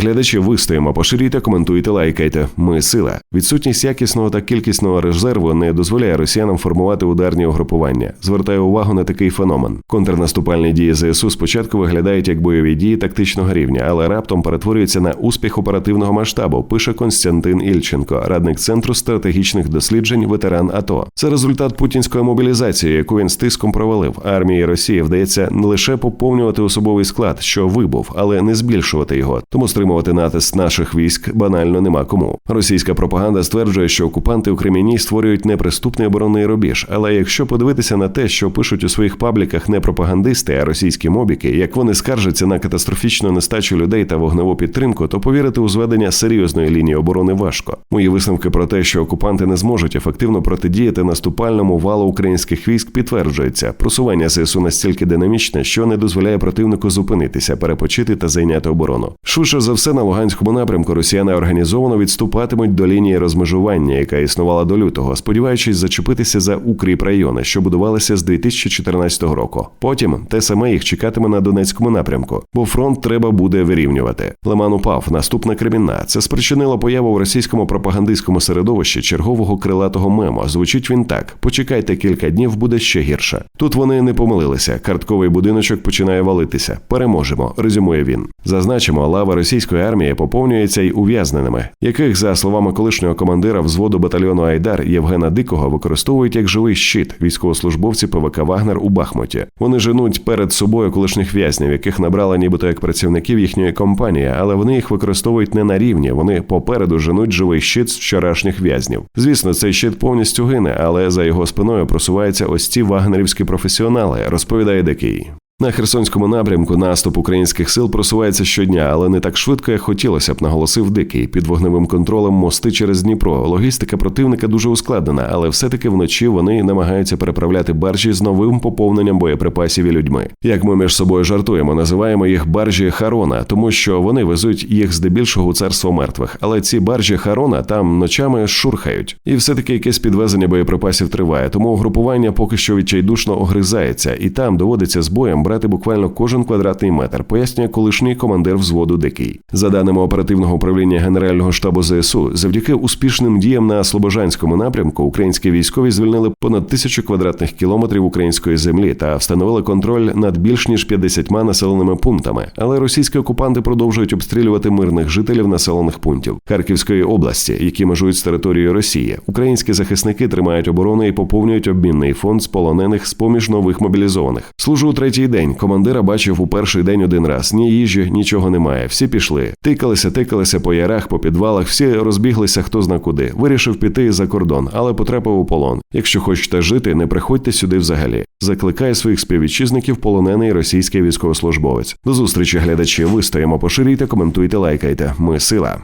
Глядачі вистоїмо, поширюйте, коментуйте, лайкайте. Ми сила. Відсутність якісного та кількісного резерву не дозволяє росіянам формувати ударні угрупування. Звертаю увагу на такий феномен. Контрнаступальні дії ЗСУ спочатку виглядають як бойові дії тактичного рівня, але раптом перетворюються на успіх оперативного масштабу. Пише Константин Ільченко, радник центру стратегічних досліджень, ветеран АТО. Це результат путінської мобілізації, яку він з тиском провалив. Армії Росії вдається не лише поповнювати особовий склад, що вибув, але не збільшувати його. Тому стримувати натиск наших військ банально нема кому. Російська пропаганда стверджує, що окупанти у Кремінній створюють неприступний оборонний рубіж. Але якщо подивитися на те, що пишуть у своїх пабліках не пропагандисти, а російські мобіки, як вони скаржаться на катастрофічну нестачу людей та вогневу підтримку, то повірити у зведення серйозної лінії оборони важко. Мої висновки про те, що окупанти не зможуть ефективно протидіяти наступальному валу українських військ, підтверджуються. Просування ЗСУ настільки динамічне, що не дозволяє противнику зупинитися, перепочити та зайняти оборону. Швидше за все на Луганському напрямку росіяни організовано відступатимуть до лінії розмежування, яка існувала до лютого, сподіваючись зачепитися за укріп райони, що будувалися з 2014 року. Потім те саме їх чекатиме на Донецькому напрямку, бо фронт треба буде вирівнювати. Лиман упав, наступна Кремінна. Це спричинило появу в російському пропагандистському середовищі чергового крилатого мемо. Звучить він так: почекайте кілька днів, буде ще гірше. Тут вони не помилилися. Картковий будиночок починає валитися. Переможемо, резюмує він. Зазначимо, лава російської армії поповнюється й ув'язненими, яких, за словами колишнього командира взводу батальйону Айдар Євгена Дикого, використовують як живий щит військовослужбовці ПВК Вагнер у Бахмуті. Вони женуть перед собою колишніх в'язнів, яких набрала нібито як працівників їхньої компанії, але вони їх використовують не на рівні. Вони попереду женуть живий щит з вчорашніх в'язнів. Звісно, цей щит повністю гине, але за його спиною просуваються ось ці вагнерівські професіонали, розповідає Дикий. На Херсонському напрямку наступ українських сил просувається щодня, але не так швидко, як хотілося б, наголосив Дикий. Під вогневим контролем мости через Дніпро. Логістика противника дуже ускладнена, але все-таки вночі вони намагаються переправляти баржі з новим поповненням боєприпасів і людьми. Як ми між собою жартуємо, називаємо їх баржі Харона, тому що вони везуть їх здебільшого у царство мертвих. Але ці баржі Харона там ночами шурхають, і все-таки якесь підвезення боєприпасів триває. Тому угрупування поки що відчайдушно огризається, і там доводиться з боєм брати буквально кожен квадратний метр, пояснює колишній командир взводу Дикий. За даними оперативного управління Генерального штабу ЗСУ, завдяки успішним діям на Слобожанському напрямку українські військові звільнили понад тисячу квадратних кілометрів української землі та встановили контроль над більш ніж 50 населеними пунктами. Але російські окупанти продовжують обстрілювати мирних жителів населених пунктів Харківської області, які межують з територією Росії. Українські захисники тримають оборону і поповнюють обмінний фонд з полонених з поміж нових мобілізованих. Служу третій день. Командира бачив у перший день один раз. Ні їжі, нічого немає. Всі пішли. Тикалися, тикалися по ярах, по підвалах. Всі розбіглися хто зна куди. Вирішив піти за кордон, але потрапив у полон. Якщо хочете жити, не приходьте сюди взагалі. Закликає своїх співвітчизників полонений російський військовослужбовець. До зустрічі, глядачі. Вистоїмо, поширюйте, коментуйте, лайкайте. Ми сила.